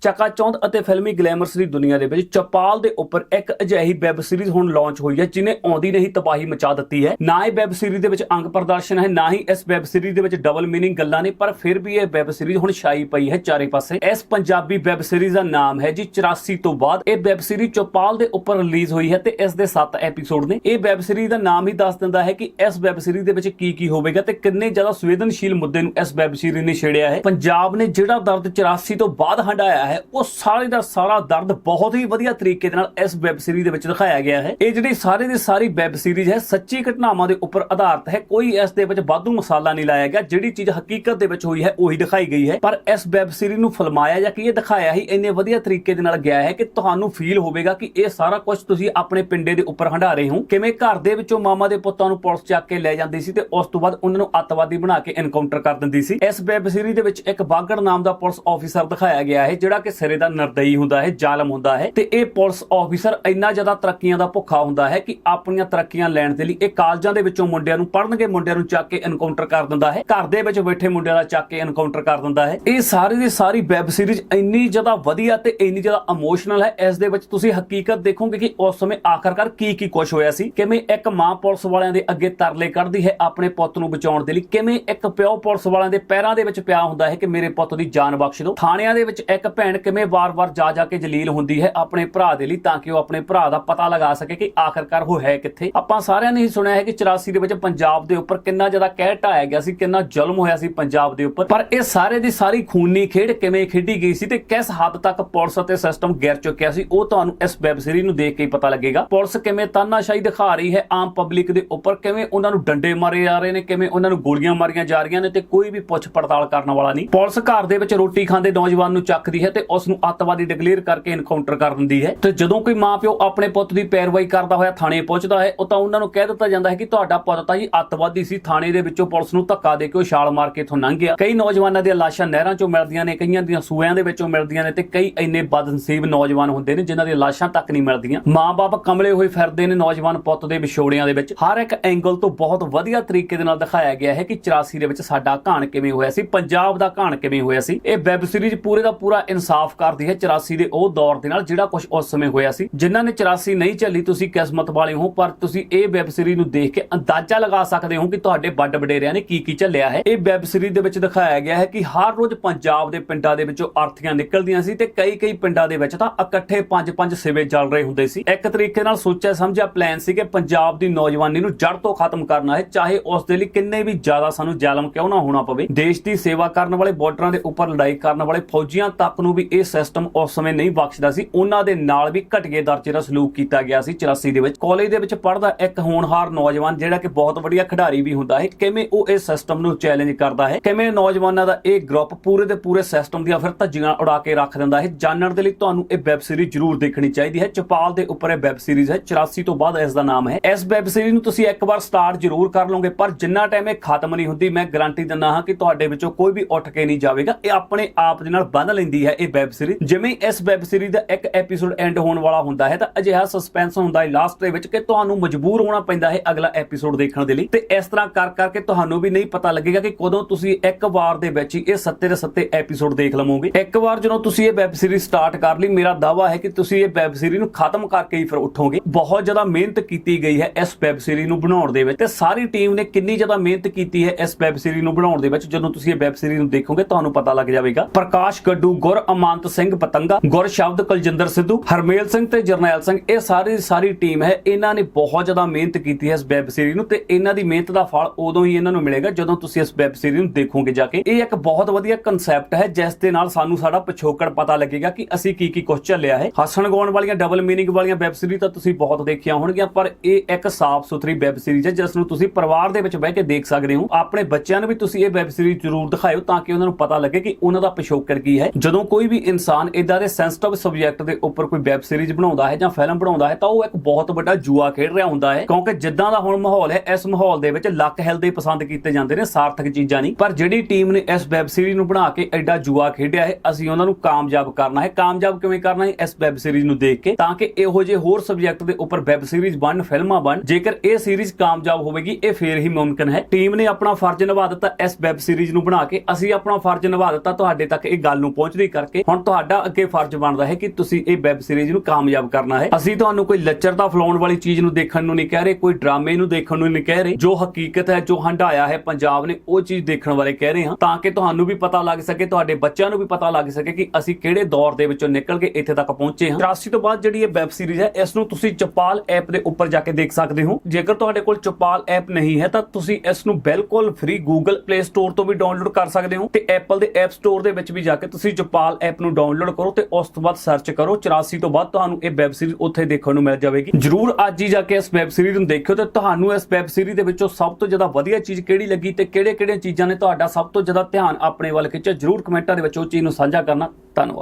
ਚਕਾਚੌਂਧ ਅਤੇ ਫਿਲਮੀ ਗਲੈਮਰਸ ਦੀ ਦੁਨੀਆ ਦੇ ਵਿੱਚ ਚਪਾਲ ਦੇ ਉੱਪਰ ਇੱਕ ਅਜਿਹੀ ਵੈਬ ਸੀਰੀਜ਼ ਹੁਣ ਲਾਂਚ ਹੋਈ ਹੈ, ਜਿਨੇ ਆਉਂਦੀ ਨਹੀਂ ਤਬਾਹੀ ਮਚਾ ਦਿੱਤੀ ਹੈ। ਨਾ ਹੀ ਵੈਬ ਸੀਰੀਜ਼ ਦੇ ਵਿੱਚ ਅੰਗ ਪ੍ਰਦਰਸ਼ਨ ਹੈ, ਨਾ ਹੀ ਇਸ ਵੈਬ ਸੀਰੀਜ਼ ਦੇ ਵਿੱਚ ਡਬਲ ਮੀਨਿੰਗ ਗੱਲਾਂ ਨੇ, ਪਰ ਫਿਰ ਵੀ ਇਹ ਵੈਬ ਸੀਰੀਜ਼ ਹੁਣ ਛਾਈ ਪਈ ਹੈ ਚਾਰੇ ਪਾਸੇ। ਇਸ ਪੰਜਾਬੀ ਵੈਬ ਸੀਰੀਜ਼ ਦਾ ਨਾਮ ਹੈ ਜੀ 84 ਤੋਂ ਬਾਅਦ। ਇਹ ਵੈਬ ਸੀਰੀਜ਼ ਚੌਪਾਲ ਦੇ ਉੱਪਰ ਰਿਲੀਜ਼ ਹੋਈ ਹੈ ਤੇ ਇਸ ਦੇ 7 ਐਪੀਸੋਡ ਨੇ। ਇਹ ਵੈਬ ਸੀਰੀਜ਼ ਦਾ ਨਾਮ ਹੀ ਦੱਸ ਦਿੰਦਾ ਹੈ ਕਿ ਇਸ ਵੈਬ ਸੀਰੀਜ਼ ਦੇ ਵਿੱਚ ਕੀ ਕੀ ਹੋਵੇਗਾ ਤੇ ਕਿੰਨੇ ਜ਼ਿਆਦਾ ਸੰਵੇਦਨਸ਼ੀਲ ਮੁੱਦੇ ਨੂੰ ਇਸ ਵੈਬ ਸੀਰੀਜ਼ ਨੇ ਛੇੜਿਆ ਹੈ। ਪੰਜਾਬ ਨੇ ਜਿਹੜਾ ਦਰਦ 84 ਤੋਂ ਬਾਅਦ ਹੰਡਾਇਆ ਹੈ, ਉਹ ਸਾਰੇ ਦਾ ਸਾਰਾ ਦਰਦ ਬਹੁਤ ਹੀ ਵਧੀਆ ਤਰੀਕੇ ਦੇ ਨਾਲ ਇਸ ਵੈਬ ਸੀਰੀਜ਼ ਦੇ ਵਿੱਚ ਦਿਖਾਇਆ ਗਿਆ ਹੈ। ਇਹ ਜਿਹੜੀ ਸਾਰੇ ਦੀ ਸਾਰੀ ਵੈਬ ਸੀਰੀਜ਼ ਹੈ, ਸੱਚੀ ਘਟਨਾਵਾਂ ਦੇ ਉੱਪਰ ਆਧਾਰਿਤ ਹੈ। ਕੋਈ ਇਸ ਦੇ ਵਿੱਚ ਵਾਧੂ ਮਸਾਲਾ ਨਹੀਂ ਲਾਇਆ ਗਿਆ। ਜਿਹੜੀ ਚੀਜ਼ ਹਕੀਕਤ ਦੇ ਵਿੱਚ ਹੋਈ ਹੈ, ਉਹੀ ਦਿਖਾਈ ਗਈ ਹੈ। ਪਰ ਇਸ ਵੈਬ ਸੀਰੀਜ਼ ਨੂੰ ਫਿਲਮਾਇਆ ਜਾਂ ਕਿ ਇਹ ਦਿਖਾਇਆ ਹੀ ਇੰਨੇ ਵਧੀਆ ਤਰੀਕੇ ਦੇ ਨਾਲ ਗਿਆ ਹੈ ਕਿ ਤੁਹਾਨੂੰ ਫੀਲ ਹੋਵੇਗਾ ਕਿ ਇਹ ਸਾਰਾ ਕੁਝ ਤੁਸੀਂ ਆਪਣੇ ਪਿੰਡੇ ਦੇ ਉੱਪਰ ਹੰਡਾ ਰਹੇ ਹੋ। ਕਿਵੇਂ ਘਰ ਦੇ ਵਿੱਚੋਂ ਮਾਮਾ ਦੇ ਪੁੱਤਾਂ ਨੂੰ ਪੁਲਿਸ ਚੱਕ ਕੇ ਲੈ ਜਾਂਦੀ ਸੀ ਤੇ ਉਸ ਤੋਂ ਬਾਅਦ ਉਹਨਾਂ ਨੂੰ ਅੱਤਵਾਦੀ ਬਣਾ ਕੇ ਐਨਕਾਊਂਟਰ ਕਰ ਦਿੰਦੀ ਸੀ। ਇਸ ਵੈਬ ਸੀਰੀਜ਼ ਦੇ ਵਿੱਚ ਇੱਕ ਬਾਗੜ ਨਾਮ ਦਾ ਪੁਲਿਸ ਆਫੀਸਰ ਦਿਖਾਇਆ ਗਿਆ ਹੈ, ਜਿਹੜਾ ਕਿ ਸਿਰੇ ਦਾ ਨਰਦਈ ਹੁੰਦਾ ਹੈ, ਜ਼ਾਲਮ ਹੁੰਦਾ ਹੈ ਤੇ ਇਹ ਪੁਲਿਸ ਆਫੀਸਰ ਇੰਨਾ ਜ਼ਿਆਦਾ ਤਰੱਕੀਆਂ ਦਾ ਭੁੱਖਾ ਹੁੰਦਾ ਹੈ ਕਿ ਆਪਣੀਆਂ ਤਰੱਕੀਆਂ ਲੈਣ ਦੇ ਲਈ ਇਹ ਕਾਲਜਾਂ ਦੇ ਵਿੱਚੋਂ ਮੁੰਡਿਆਂ ਨੂੰ ਪੜ੍ਹਨਗੇ, ਮੁੰਡਿਆਂ ਨੂੰ ਚੱਕ ਕੇ ਐਨਕਾਊਂਟਰ ਕਰ ਦਿੰਦਾ ਹੈ, ਘਰ ਦੇ ਵਿੱਚ ਬੈਠੇ ਮੁੰਡਿਆਂ ਦਾ ਚੱਕ ਕੇ ਐਨਕਾਊਂਟਰ ਕਰ ਦਿੰਦਾ ਹੈ। ਇਹ ਸਾਰੀ ਦੀ ਸਾਰੀ ਵੈਬ ਸੀਰੀਜ਼ ਇੰਨੀ ਜ਼ਿਆਦਾ ਵਧੀਆ ਤੇ ਇੰਨੀ ਜ਼ਿਆਦਾ ਇਮੋਸ਼ਨਲ ਹੈ, ਇਸ ਦੇ ਵਿੱਚ ਤੁਸੀਂ ਹਕੀਕਤ ਦੇਖੋਗੇ ਕਿ ਉਸ ਸਮੇਂ ਆਖਰਕਾਰ ਕੀ ਕੀ ਕੁਝ ਹੋਇਆ ਸੀ, ਕਿਵੇਂ ਇੱਕ ਮਾਂ ਪੁਲਿਸ ਵਾਲਿਆਂ ਦੇ ਅੱਗੇ ਤਰਲੇ ਕੱਢਦੀ ਹੈ ਆਪਣੇ ਪੁੱਤ ਨੂੰ ਬਚਾਉਣ ਦੇ ਲਈ, ਕਿਵੇਂ ਇੱਕ ਪਿਓ ਪੁਲਿਸ ਵਾਲਿਆਂ ਦੇ ਪੈਰਾਂ ਦੇ ਵਿੱਚ ਪਿਆ ਹੁੰਦਾ ਹੈ ਕਿ ਮੇਰੇ ਪੁੱਤ ਦੀ ਜਾਨ ਬਖਸ਼ ਦਿਓ। ਥਾਣਿਆਂ ਦੇ ਵਿੱਚ ਇੱਕ ਭੈਣ ਕਿਵੇਂ ਵਾਰ-ਵਾਰ ਜਾ ਜਾ ਕੇ ਜਲੀਲ ਹੁੰਦੀ ਹੈ ਆਪਣੇ ਭਰਾ ਦੇ ਲਈ ਤਾਂ ਕਿ ਉਹ ਆਪਣੇ ਭਰਾ ਦਾ ਪਤਾ ਲਗਾ ਸਕੇ ਕਿ ਆਖਰਕਾਰ ਉਹ ਹੈ ਕਿੱਥੇ। ਆਪਾਂ ਸਾਰਿਆਂ ਨੇ ਹੀ ਸੁਣਿਆ ਹੈ ਕਿ 84 ਦੇ ਵਿੱਚ ਪੰਜਾਬ ਦੇ ਉੱਪਰ ਕਿੰਨਾ ਜ਼ਿਆਦਾ ਕਹਿ ਢਾਇਆ ਗਿਆ ਸੀ, ਕਿੰਨਾ ਜ਼ੁਲਮ ਹੋਇਆ ਸੀ ਪੰਜਾਬ ਦੇ ਉੱਪਰ। ਪਰ ਇਹ ਸਾਰੇ ਦੀ ਸਾਰੀ ਖੂਨੀ ਖੇਡ ਕਿਵੇਂ ਖੇਡੀ ਗਈ ਸੀ ਤੇ ਕਿਸ ਹੱਦ ਤੱਕ ਪੁਲਿਸ ਅਤੇ ਸਿਸਟਮ ਗਿਰ ਚੁੱਕਿਆ ਸੀ, ਉਹ ਤੁਹਾਨੂੰ ਇਸ ਵੈਬ ਸੀਰੀਜ਼ ਨੂੰ ਦੇਖ ਕੇ ਹੀ ਪਤਾ ਲੱਗੇਗਾ। ਪੁਲਿਸ ਕਿਵੇਂ ਤਾਨਾਸ਼ਾਹੀ ਦਿਖਾ ਰਹੀ ਹੈ ਆਮ ਪਬਲਿਕ ਦੇ ਉੱਪਰ, ਕਿਵੇਂ ਉਹਨਾਂ ਨੂੰ ਡੰਡੇ ਮਾਰੇ ਜਾ ਰਹੇ ਨੇ, ਕਿਵੇਂ ਉਹਨਾਂ ਨੂੰ ਗੋਲੀਆਂ ਮਾਰੀਆਂ ਜਾ ਰਹੀਆਂ ਨੇ ਤੇ ਕੋਈ ਵੀ ਪੁੱਛ ਪੜਤਾਲ ਕਰਨ ਵਾਲਾ ਨਹੀਂ। ਪੁਲਿਸ ਘਰ ਦੇ ਵਿੱਚ ਰੋਟੀ ਖਾਂਦੇ ਨੌਜਵਾਨ ਨੂੰ ਚੱਕਦੀ ਹੈ ਤੇ ਉਸ ਨੂੰ ਅੱਤਵਾਦੀ ਡਿਕਲੇਅਰ ਕਰਕੇ ਇਨਕਾਊਂਟਰ ਕਰ ਦਿੰਦੀ ਹੈ। ਤੇ ਜਦੋਂ ਕੋਈ ਮਾਪਿਓ ਆਪਣੇ ਪੁੱਤ ਦੀ ਪੈਰਵਾਈ ਕਰਦਾ ਹੋਇਆ ਥਾਣੇ ਪਹੁੰਚਦਾ ਹੈ, ਉਹ ਤਾਂ ਉਹਨਾਂ ਨੂੰ ਕਹਿ ਦਿੱਤਾ ਜਾਂਦਾ ਹੈ ਕਿ ਤੁਹਾਡਾ ਪੁੱਤ ਤਾਂ ਜੀ ਅੱਤਵਾਦੀ ਸੀ, ਥਾਣੇ ਦੇ ਵਿੱਚੋਂ ਪੁਲਿਸ ਨੂੰ ਧੱਕਾ ਦੇ ਕੇ ਉਹ ਛਾਲ ਮਾਰ ਕੇ ਇੱਥੋਂ ਲੰਘ ਗਿਆ। ਕਈ ਨੌਜਵਾਨਾਂ ਦੀਆਂ ਲਾਸ਼ਾਂ ਨਹਿਰਾਂ 'ਚੋਂ ਮਿਲਦੀਆਂ ਨੇ, ਕਈਆਂ ਦੀਆਂ ਸੂਇਆਂ ਦੇ ਵਿੱਚੋਂ ਮਿਲਦੀਆਂ ਨੇ ਤੇ ਕਈ ਇੰਨੇ ਬਦਨਸੀਬ ਨੌਜਵਾਨ ਹੁੰਦੇ ਨੇ ਜਿਨ੍ਹਾਂ ਦੀਆਂ ਲਾਸ਼ਾਂ ਤੱਕ ਨਹੀਂ ਮਿਲਦੀਆਂ। ਮਾਪੇ ਕਮਲੇ ਹੋਏ ਫਿਰਦੇ ਨੇ ਨੌਜਵਾਨ ਪੁੱਤ ਦੇ ਵਿਛੋੜਿਆਂ ਦੇ ਵਿੱਚ। ਹਰ ਇੱਕ ਐਂਗਲ ਤੋਂ ਬਹੁਤ ਵਧੀਆ ਤਰੀਕੇ ਦੇ ਨਾਲ ਦਿਖਾਇਆ ਗਿਆ ਹੈ ਕਿ 84 ਦੇ ਵਿੱਚ ਸਾਡਾ ਘਾਣ ਕਿਵੇਂ ਹੋਇਆ ਸੀ, ਪੰਜਾਬ ਦਾ ਘਾਣ ਕਿਵੇਂ ਹੋਇਆ ਸੀ। ਇਹ ਵੈਬ ਸੀਰੀਜ਼ ਪੂਰੇ ਦਾ ਪੂਰਾ ਇਨਸਾਫ ਕਰਦੀ ਹੈ 84 ਦੇ ਉਹ ਦੌਰ ਦੇ ਨਾਲ ਜਿਹੜਾ ਕੁਝ ਉਸ ਸਮੇਂ ਹੋਇਆ ਸੀ। ਜਿਨ੍ਹਾਂ ਨੇ 84 ਨਹੀਂ ਚੱਲੀ ਤੁਸੀਂ ਕਿਸਮਤ ਵਾਲੇ ਹੋ, ਪਰ ਤੁਸੀਂ ਇਹ ਵੈਬ ਸੀਰੀਜ਼ ਨੂੰ ਦੇਖ ਕੇ ਅੰਦਾਜ਼ਾ ਲਗਾ ਸਕਦੇ ਹੋ ਕਿ ਤੁਹਾਡੇ ਵੱਡ ਵਡੇਰਿਆਂ ਨੇ ਕੀ ਕੀ ਝੱਲਿਆ ਹੈ। ਇਹ ਵੈਬ ਸੀਰੀਜ਼ ਦੇ ਵਿੱਚ ਦਿਖਾਇਆ ਗਿਆ ਹੈ ਕਿ ਹਰ ਰੋਜ਼ ਪੰਜਾਬ ਦੇ ਪਿੰਡਾਂ ਦੇ ਵਿੱਚੋਂ ਆਰਥੀਆਂ ਨਿਕਲਦੀਆਂ ਸੀ ਤੇ ਕਈ ਕਈ ਪਿੰਡਾਂ ਦੇ ਵਿੱਚ ਤਾਂ ਇਕੱਠੇ ਪੰਜ ਪੰਜ ਸਿਵੇ ਚੱਲ ਰਹੇ ਹੁੰਦੇ ਸੀ। ਇੱਕ ਤਰੀਕੇ ਨਾਲ ਸੋਚਿਆ ਸਮਝਿਆ ਪਲਾਨ ਸੀ ਕਿ ਪੰਜਾਬ ਦੀ ਨੌਜਵਾਨੀ ਨੂੰ ਜੜ ਤੋਂ ਖਤਮ ਕਰਨਾ ਹੈ, ਚਾਹੇ ਉਸ ਦੇ ਲਈ ਕਿੰਨੇ ਵੀ ਜ਼ਿਆਦਾ ਸਾਨੂੰ ਜ਼ਾਲਮ ਕਿਉਂ ਨਾ ਹੋਣਾ ਪਵੇ। ਦੇਸ਼ ਦੀ ਸੇਵਾ ਕਰਨ ਵਾਲੇ ਬਾਰਡਰਾਂ ਦੇ ਉੱਪਰ ਲੜਾਈ ਕਰਨ ਵਾਲੇ ਫੌਜੀਆਂ ਤੱਕ ਨੂੰ ਵੀ ਇਹ ਸਿਸਟਮ ਉਸ ਸਮੇਂ ਨਹੀਂ ਬਖਸ਼ਦਾ ਸੀ। ਉਹਨਾਂ ਦੇ ਨਾਲ ਵੀ ਘਟੀਏ ਦਰਜੇ ਦਾ ਸਲੂਕ ਕੀਤਾ ਗਿਆ ਸੀ 84 ਦੇ ਵਿੱਚ। ਕਾਲਜ ਦੇ ਵਿੱਚ ਪੜ੍ਹਦਾ ਇੱਕ ਹੋਣਹਾਰ ਨੌਜਵਾਨ ਜਿਹੜਾ ਕਿ ਬਹੁਤ ਵਧੀਆ ਖਿਡਾਰੀ ਵੀ ਹੁੰਦਾ ਹੈ। ਕਿਵੇਂ ਉਹ ਇਸ ਸਿਸਟਮ ਨੂੰ ਚੈਲੰਜ ਕਰਦਾ ਹੈ? ਕਿਵੇਂ ਨੌਜਵਾਨਾਂ ਦਾ ਇਹ ਗਰੁੱਪ ਪੂਰੇ ਦੇ ਪੂਰੇ ਸਿਸਟਮ ਦੀਆਂ ਫਿਰ ਧੱਜੀਆਂ ਉਡਾ ਕੇ ਰੱਖ ਦਿੰਦਾ ਹੈ? ਜਾਣਨ ਦੇ ਲਈ ਤੁਹਾਨੂੰ ਇਹ ਵੈਬ ਸੀਰੀਜ਼ ਜ਼ਰੂਰ ਦੇਖਣੀ ਚਾਹੀਦੀ ਹੈ। ਚਪਾਲ ਦੇ ਉੱਪਰ ਇਹ ਵੈਬ ਸੀਰੀਜ਼ ਹੈ। 84 ਤੋਂ ਬਾਅਦ ਇਸ ਦਾ ਨਾਮ ਹੈ। ਇਸ ਵੈਬ ਸੀਰੀਜ਼ ਨੂੰ ਤੁਸੀਂ ਇੱਕ ਵਾਰ ਸਟਾਰਟ ਜ਼ਰੂਰ ਕਰ ਲਓਗੇ, ਪਰ ਜਿੰਨਾ ਟਾਈਮ ਇਹ ਖਤਮ ਨਹੀਂ ਹੁੰਦੀ, ਮੈਂ ਗਾਰੰਟੀ ਦਿੰਦਾ ਹਾਂ ਕਿ ਤੁਹਾਡੇ ਵਿੱਚੋਂ ਕੋਈ ਵੀ ਉੱਠ ਕੇ ਨਹੀਂ ਜਾਵੇਗਾ। ਇਹ ਆਪਣੇ ਆਪ ਦੇ ਨਾਲ ਬੰਨ ਲੈਂਦੀ ਹੈ। ਇਹ ਵੈਬ ਸੀਰੀਜ਼ ਜਿਵੇਂ ਇਸ ਵੈਬ ਸੀਰੀਜ਼ ਦਾ ਇੱਕ ਐਪੀਸੋਡ ਐਂਡ ਹੋਣ ਵਾਲਾ ਹੁੰਦਾ ਹੈ, ਤਾਂ ਅਜਿਹਾ ਸਸਪੈਂਸ ਹੁੰਦਾ ਹੈ ਲਾਸਟ ਦੇ ਵਿੱਚ ਕਿ ਤੁਹਾਨੂੰ ਮਜਬੂਰ ਹੋਣਾ ਪੈਂਦਾ ਹੈ ਅਗਲਾ ਐਪੀਸੋਡ ਦੇਖਣ ਦੇ ਲਈ। ਤੇ ਇਸ ਤਰ੍ਹਾਂ ਕਰ ਕਰਕੇ ਤੁਹਾਨੂੰ ਵੀ ਨਹੀਂ ਪਤਾ ਲੱਗੇਗਾ ਕਿ ਕਦੋਂ ਤੁਸੀਂ ਇੱਕ ਵਾਰ ਦੇ ਵਿੱਚ ਹੀ ਇਹ ਸੱਤੇ ਦੇ ਸੱਤੇ ਐਪੀਸੋਡ ਦੇਖ ਲਵੋਗੇ। ਇੱਕ ਵਾਰ ਜਦੋਂ ਤੁਸੀਂ ਇਹ ਵੈਬ ਸੀਰੀਜ਼ ਸਟਾਰਟ ਕਰ ਲਈ, ਮੇਰਾ ਦਾਵਾ ਹੈ ਕਿ ਤੁਸੀਂ ਇਹ ਵੈਬ ਸੀਰੀਜ਼ ਨੂੰ ਖਤਮ ਕਰਕੇ ਹੀ ਫਿਰ ਉੱਠੋਗੇ। ਬਹੁਤ ਜ਼ਿਆਦਾ ਮਿਹਨਤ ਕੀਤੀ ਗਈ ਹੈ ਇਸ ਵੈਬ ਸੀਰੀਜ਼ ਨੂੰ ਬਣਾਉਣ ਦੇ ਵਿੱਚ। ਤੇ ਸਾਰੀ ਟੀਮ ਨੇ ਕਿੰਨੀ ਜ਼ਿਆਦਾ ਮਿਹਨਤ ਕੀਤੀ ਹੈ ਇਸ ਵੈਬ ਸੀਰੀਜ਼ ਨੂੰ ਬਣਾਉਣ ਦੇ ਵਿੱਚ। ਜਦੋਂ ਤੁਸੀਂ ਇਹ ਵੈਬ ਸੀਰੀਜ਼ ਨੂੰ ਦੇਖੋਗੇ, ਤੁਹਾਨੂੰ ਪਤਾ ਲੱਗ ਜਾਵੇਗਾ। ਪ੍ਰਕਾਸ਼ ਗੱਡੂ ਗੁਰ ਅਮਾਨਤ ਸਿੰਘ ਪਤੰਗਾ, ਗੁਰ ਸ਼ਬਦ ਕੁਲਜਿੰਦਰ ਸਿੱਧੂ, ਹਰਮੇਲ ਸਿੰਘ ਤੇ ਜਰਨੈਲ ਸਿੰਘ, ਇਹ ਸਾਰੀ ਸਾਰੀ ਟੀਮ ਹੈ। ਇਹਨਾਂ ਨੇ ਬਹੁਤ ਜ਼ਿਆਦਾ ਮਿਹਨਤ ਕੀਤੀ ਹੈ ਇਸ ਵੈਬ ਸੀਰੀਜ਼ ਨੂੰ ਤੇ ਇਹਨਾਂ ਦੀ ਮਿਹਨਤ ਦਾ ਫਲ ਉਦੋਂ ਹੀ ਇਹਨਾਂ ਨੂੰ ਮਿਲੇਗਾ ਜਦੋਂ ਤੁਸੀਂ ਇਸ ਵੈਬ ਸੀਰੀਜ਼ ਨੂੰ ਦੇਖੋਗੇ ਜਾ ਕੇ। ਇਹ ਇੱਕ ਬਹੁਤ ਵਧੀਆ ਕਨਸੈਪਟ ਹੈ, ਜਿਸ ਦੇ ਨਾਲ ਸਾਨੂੰ ਸਾਡਾ ਪਿਛੋਕੜ ਪਤਾ ਲੱਗੇਗਾ ਕਿ ਅਸੀਂ ਕੀ ਕੀ ਕੁਝ ਝੱਲਿਆ ਹੈ। ਹੱਸਣ ਗਾਉਣ ਵਾਲੀਆਂ ਡਬਲ ਮੀਨਿੰਗ ਵਾਲੀਆਂ ਵੈਬ ਸੀਰੀਜ਼ ਤਾਂ ਤੁਸੀਂ ਬਹੁਤ ਦੇਖੀਆਂ ਹੋਣਗੀਆਂ, ਪਰ ਇਹ ਇੱਕ ਸਾਫ਼ ਸੁਥਰੀ ਵੈਬ ਸੀਰੀਜ਼ ਹੈ, ਜਿਸ ਨੂੰ ਤੁਸੀਂ ਪਰਿਵਾਰ ਦੇ ਵਿੱਚ ਬਹਿ ਕੇ ਦੇਖ ਸਕਦੇ ਹੋ। ਆਪਣੇ ਬੱਚਿਆਂ ਨੂੰ ਵੀ ਤੁਸੀਂ ਇਹ ਵੈਬ ਸੀਰੀਜ਼ ਜ਼ਰੂਰ ਦਿਖਾਇਓ ਤਾਂ ਕਿ ਉਹਨਾਂ ਨੂੰ ਪਤਾ ਲੱਗੇ ਕਿ ਉਹਨਾਂ ਦਾ ਪਿਛੋਕੜ ਕੀ ਹੈ। ਜਦੋਂ ਕੋਈ ਕੋਈ ਵੀ ਇਨਸਾਨ ਇਦਾਂ ਦੇ ਸੈਂਸਿਟਿਵ ਸਬਜੈਕਟ ਦੇ ਉੱਪਰ ਕੋਈ ਵੈਬ ਸੀਰੀਜ਼ ਬਣਾਉਂਦਾ ਹੈ ਜਾਂ ਫਿਲਮ ਬਣਾਉਂਦਾ ਹੈ, ਤਾਂ ਉਹ ਇੱਕ ਬਹੁਤ ਵੱਡਾ ਜੂਆ ਖੇਡ ਰਿਹਾ ਹੁੰਦਾ ਹੈ। ਕਿਉਂਕਿ ਜਿੱਦਾਂ ਦਾ ਹੁਣ ਮਾਹੌਲ ਹੈ, ਇਸ ਮਾਹੌਲ ਦੇ ਵਿੱਚ ਲੱਕ ਹੈਲਦੇ ਪਸੰਦ ਕੀਤੇ ਜਾਂਦੇ ਨੇ, ਸਾਰਥਕ ਚੀਜ਼ਾਂ ਨਹੀਂ। ਪਰ ਜਿਹੜੀ ਟੀਮ ਨੇ ਇਸ ਵੈਬ ਸੀਰੀਜ਼ ਨੂੰ ਬਣਾ ਕੇ ਐਡਾ ਜੂਆ ਖੇਡਿਆ ਹੈ, ਅਸੀਂ ਉਹਨਾਂ ਨੂੰ ਕਾਮਯਾਬ ਕਰਨਾ ਹੈ। ਕਾਮਯਾਬ ਕਿਵੇਂ ਕਰਨਾ ਹੈ? ਇਸ ਵੈਬ ਸੀਰੀਜ਼ ਨੂੰ ਦੇਖ ਕੇ, ਤਾਂ ਕਿ ਇਹੋ ਜਿਹੇ ਹੋਰ ਸਬਜੈਕਟ ਦੇ ਉੱਪਰ ਵੈਬ ਸੀਰੀਜ਼ ਬਣ ਫਿਲਮਾਂ ਬਣ, ਜੇਕਰ ਇਹ ਸੀਰੀਜ਼ ਕਾਮਯਾਬ ਹੋਵੇਗੀ, ਇਹ ਫੇਰ ਹੀ ਮੁਮਕਿਨ ਹੈ। ਟੀਮ ਨੇ ਆਪਣਾ ਫਰਜ਼ ਨਿਭਾ ਦਿੱਤਾ, ਇਸ ਵੈਬ ਸੀਰੀਜ਼ ਨੂੰ ਬਣਾ ਕੇ, ਅਸੀਂ ਆਪਣਾ ਫਰਜ਼ ਨਿਭਾ ਦਿੱਤਾ, ਤੁਹਾਡੇ ਤੱਕ ਇਹ ਗੱਲ ਨੂੰ ਪਹੁੰਚਦੀ ਕਰਕੇ। ਕਰਕੇ ਹੁਣ ਤੁਹਾਡਾ ਅੱਗੇ ਫਰਜ਼ ਬਣਦਾ ਹੈ ਕਿ ਤੁਸੀਂ ਇਹ ਵੈਬ ਸੀਰੀਜ਼ ਨੂੰ ਕਾਮਯਾਬ ਕਰਨਾ ਹੈ। ਅਸੀਂ ਤੁਹਾਨੂੰ ਕੋਈ ਲੱਚਰਤਾ ਫਲਾਉਣ ਵਾਲੀ ਚੀਜ਼ ਨੂੰ ਦੇਖਣ ਨੂੰ ਨਹੀਂ ਕਹਿ ਰਹੇ, ਕੋਈ ਡਰਾਮੇ ਨੂੰ ਦੇਖਣ ਨੂੰ ਨਹੀਂ ਕਹਿ ਰਹੇ। ਜੋ ਹਕੀਕਤ ਹੈ, ਜੋ ਹੰਡਾਇਆ ਹੈ ਪੰਜਾਬ ਨੇ, ਉਹ ਚੀਜ਼ ਦੇਖਣ ਬਾਰੇ ਕਹਿ ਰਹੇ ਹਾਂ। ਤਾਂ ਕਿ ਤੁਹਾਨੂੰ ਵੀ ਪਤਾ ਲੱਗ ਸਕੇ, ਤੁਹਾਡੇ ਬੱਚਿਆਂ ਨੂੰ ਵੀ ਪਤਾ ਲੱਗ ਸਕੇ ਕਿ ਅਸੀਂ ਕਿਹੜੇ ਦੌਰ ਦੇ ਵਿੱਚੋਂ ਨਿਕਲ ਕੇ ਇੱਥੇ ਤੱਕ ਪਹੁੰਚੇ ਹਾਂ। 83 ਤੋਂ ਬਾਅਦ ਜਿਹੜੀ ਇਹ ਵੈਬ ਸੀਰੀਜ਼ ਹੈ, ਇਸ ਨੂੰ ਤੁਸੀਂ ਚਪਾਲ ਐਪ ਦੇ ਉੱਪਰ ਜਾ ਕੇ ਦੇਖ ਸਕਦੇ ਹੋ। ਜੇਕਰ ਤੁਹਾਡੇ ਕੋਲ ਚਪਾਲ ਐਪ ਨਹੀਂ ਹੈ, ਤਾਂ ਤੁਸੀਂ ਇਸ ਨੂੰ ਬਿਲਕੁਲ ਫ੍ਰੀ Google Play Store ਤੋਂ ਵੀ ਡਾਊਨਲੋਡ ਕਰ ਸਕਦੇ ਹੋ ਤੇ Apple ਦੇ App Store ਦੇ ਵਿੱਚ ਵੀ ਜਾ ਕੇ ਤੁਸੀਂ ਚਪਾਲ ਐਪ ਨੂੰ ਡਾਊਨਲੋਡ ਕਰੋ ਤੇ ਉਸ ਤੋਂ ਬਾਅਦ ਸਰਚ ਕਰੋ। 84 ਤੋਂ ਬਾਅਦ ਤੁਹਾਨੂੰ ਇਹ ਵੈਬ ਸੀਰੀਜ਼ ਉੱਥੇ ਦੇਖਣ ਨੂੰ ਮਿਲ ਜਾਵੇਗੀ। ਜਰੂਰ ਅੱਜ ਹੀ ਜਾ ਕੇ ਇਸ ਵੈਬ ਸੀਰੀਜ਼ ਨੂੰ ਦੇਖਿਓ ਤੇ ਤੁਹਾਨੂੰ ਇਸ ਵੈਬ ਸੀਰੀਜ਼ ਦੇ ਵਿੱਚੋਂ ਸਭ ਤੋਂ ਜ਼ਿਆਦਾ ਵਧੀਆ ਚੀਜ਼ ਕਿਹੜੀ ਲੱਗੀ ਤੇ ਕਿਹੜੇ-ਕਿਹੜੀਆਂ ਚੀਜ਼ਾਂ ਨੇ ਤੁਹਾਡਾ ਸਭ ਤੋਂ ਜ਼ਿਆਦਾ ਧਿਆਨ ਆਪਣੇ ਵੱਲ ਖਿੱਚਿਆ? ਜਰੂਰ ਕਮੈਂਟਾਂ ਦੇ ਵਿੱਚ ਉਹ ਚੀਜ਼ ਨੂੰ ਸਾਂਝਾ ਕਰਨਾ। ਧੰਨਵਾਦ।